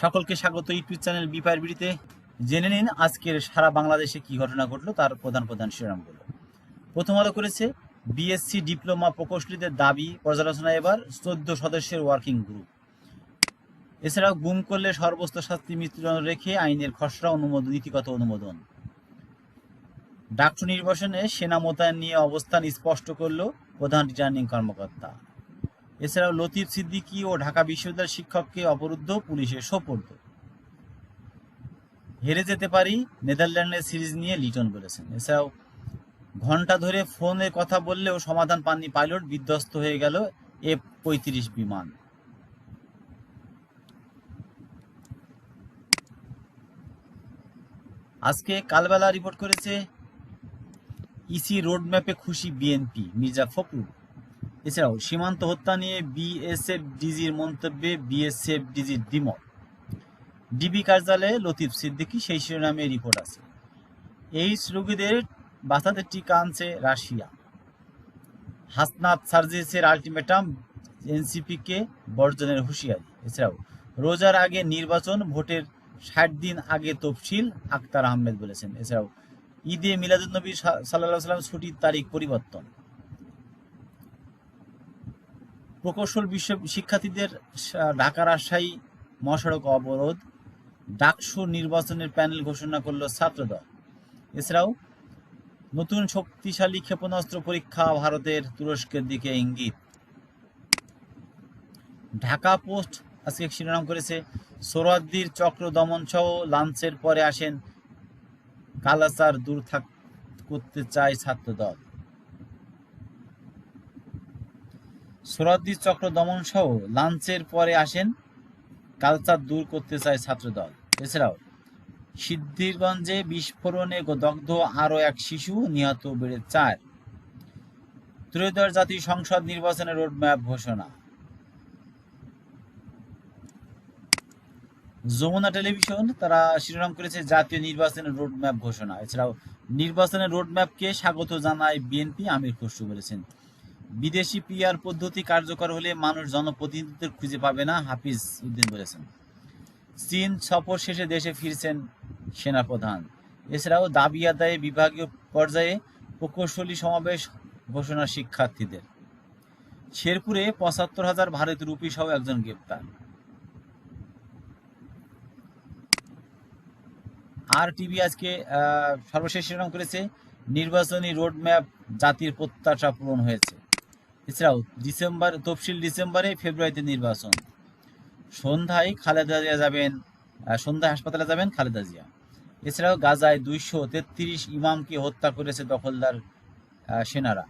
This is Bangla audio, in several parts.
সকলকে স্বাগত ইউটিউব চ্যানেল বিপায়ের বিড়িতে। জেনে নিন আজকের সারা বাংলাদেশে কি ঘটনা ঘটলো, তার প্রধান প্রধান শিরোনামগুলো। প্রথম আলো করেছে বিএসসি ডিপ্লোমা প্রকৌশলীদের দাবি, পর্যালোচনা এবার চোদ্দ সদস্যের ওয়ার্কিং গ্রুপ এছাড়াও গুম করলে সর্বোচ্চ শাস্তি মৃত্যুদণ্ড রেখে আইনের খসড়া অনুমোদন নীতিগত অনুমোদন। ডাক্তার নির্বাসনে সেনা মোতায়েন নিয়ে অবস্থান স্পষ্ট করল প্রধান রিটার্নিং কর্মকর্তা। এছাড়াও লতিফ সিদ্দিকী ও ঢাকা বিশ্ববিদ্যালয়ের শিক্ষককে অবরুদ্ধ পুলিশের সোপর্দ। হেরে যেতে পারি নেদারল্যান্ডের সিরিজ নিয়ে লিটন বলেছেন। এছাড়াও ঘণ্টা ধরে ফোনে কথা বললেও সমাধান পাননি পাইলট, বিধ্বস্ত হয়ে গেল এফ পঁয়ত্রিশ বিমান। আজকে কালবেলা রিপোর্ট করেছে ইসি রোডম্যাপে খুশি বিএনপি, মির্জা ফখরুল। এছাড়াও সীমান্ত হত্যা নিয়ে বিএসএফ ডিজির মন্তব্যে বিএসএফ ডিজির দ্বিমত। ডিবি কার্যালয়ে লতিফ সিদ্দিকী সেই শিরোনামে রিপোর্ট আছে। এইডস রোগীদের বাঁচাতে টিকা আনছে রাশিয়া। হাসনাত সার্জিসের আলটিমেটাম এনসিপিকে বর্জনের হুঁশিয়ারি। এছাড়াও রোজার আগে নির্বাচন, ভোটের ষাট দিন আগে তফসিল আক্তার আহমেদ বলেছেন। এছাড়াও ঈদে মিলাদুলনবী সাল্লাহ সাল্লাম ছুটির তারিখ পরিবর্তন। প্রকৌশল বিশ্ব শিক্ষার্থীদের ঢাকা রাজশাহী মহাসড়ক অবরোধ ডাকসু নির্বাচনের প্যানেল ঘোষণা করল ছাত্রদল। এছাড়াও নতুন শক্তিশালী ক্ষেপণাস্ত্র পরীক্ষা ভারতের তুরস্কের দিকে ইঙ্গিত। ঢাকা পোস্ট আজকে শিরোনাম করেছে, সোরাদ্দির চক্র দমন সহ লাঞ্চের পরে আসেন কালাচার দূর থাক করতে চায় ছাত্রদল। সোরাদ্দি চক্র দমন সহ লাঞ্চের পরে আসেন কালচার দূর করতে চায় ছাত্রদল। এছাড়াও সিদ্ধিরগঞ্জে বিস্ফোরণে দগ্ধ আরও এক শিশু নিহত বেড়ে চার। ত্রয়োদশ জাতীয় সংসদ নির্বাচনের রোডম্যাপ ঘোষণা। যমুনা টেলিভিশন তারা শিরোনাম করেছে জাতীয় নির্বাচনের রোডম্যাপ ঘোষণা। এছাড়াও নির্বাচনের রোডম্যাপকে স্বাগত জানায় বিএনপি, আমির খসরু বলেছেন। বিদেশি পিআর পদ্ধতি কার্যকর হলে মানুষ জনপ্রতিনিধিত্ব খুঁজে পাবে না, হাফিজ উদ্দিন বলেছেন। চীন সফর শেষে দেশে ফিরছেন সেনাপ্রধান। এছাড়াও দাবি আদায়ে বিভাগীয় পর্যায়ে প্রকৌশলী সমাবেশ ঘোষণা শিক্ষার্থীদের। শেরপুরে পঁচাত্তর হাজার ভারত রুপি সহ একজন গ্রেপ্তার। আর টিভি আজকে সর্বশেষ শিরোনাম করেছে, নির্বাচনী রোডম্যাপ জাতির প্রত্যাশা পূরণ হয়েছে। এছাড়াও ডিসেম্বর তফসিল ডিসেম্বরে ফেব্রুয়ারিতে নির্বাচন। সন্ধ্যায় খালেদা জিয়া যাবেন আহ, সন্ধ্যায় হাসপাতালে যাবেন খালেদা জিয়া। এছাড়াও গাজায় দুইশো তেত্রিশ ইমামকে হত্যা করেছে দখলদার সেনারা।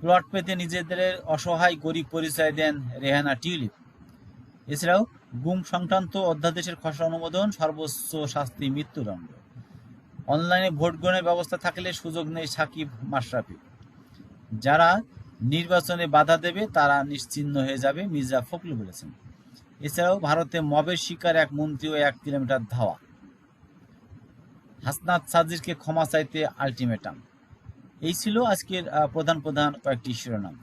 প্লট পেতে নিজেদের অসহায় গরিব পরিচয় দেন রেহানা টিউলিপ। এছাড়াও গুম সংক্রান্ত অধ্যাদেশের খসড়া অনুমোদন সর্বোচ্চ শাস্তি মৃত্যুদণ্ড। অনলাইনে ভোট গ্রহণের ব্যবস্থা থাকলে সুযোগ নেই সাকিব মাশরাফি। যারা নির্বাচনে বাধা দেবে, তারা নিশ্চিহ্ন হয়ে যাবে, মির্জা ফখরুল বলেছেন। এছাড়াও ভারতে মবের শিকার এক মন্ত্রী ও এক কিলোমিটার ধাওয়া। হাসনাত সাজিরকে ক্ষমা চাইতে আলটিমেটাম। এই ছিল আজকের প্রধান প্রধান কয়েকটি শিরোনাম।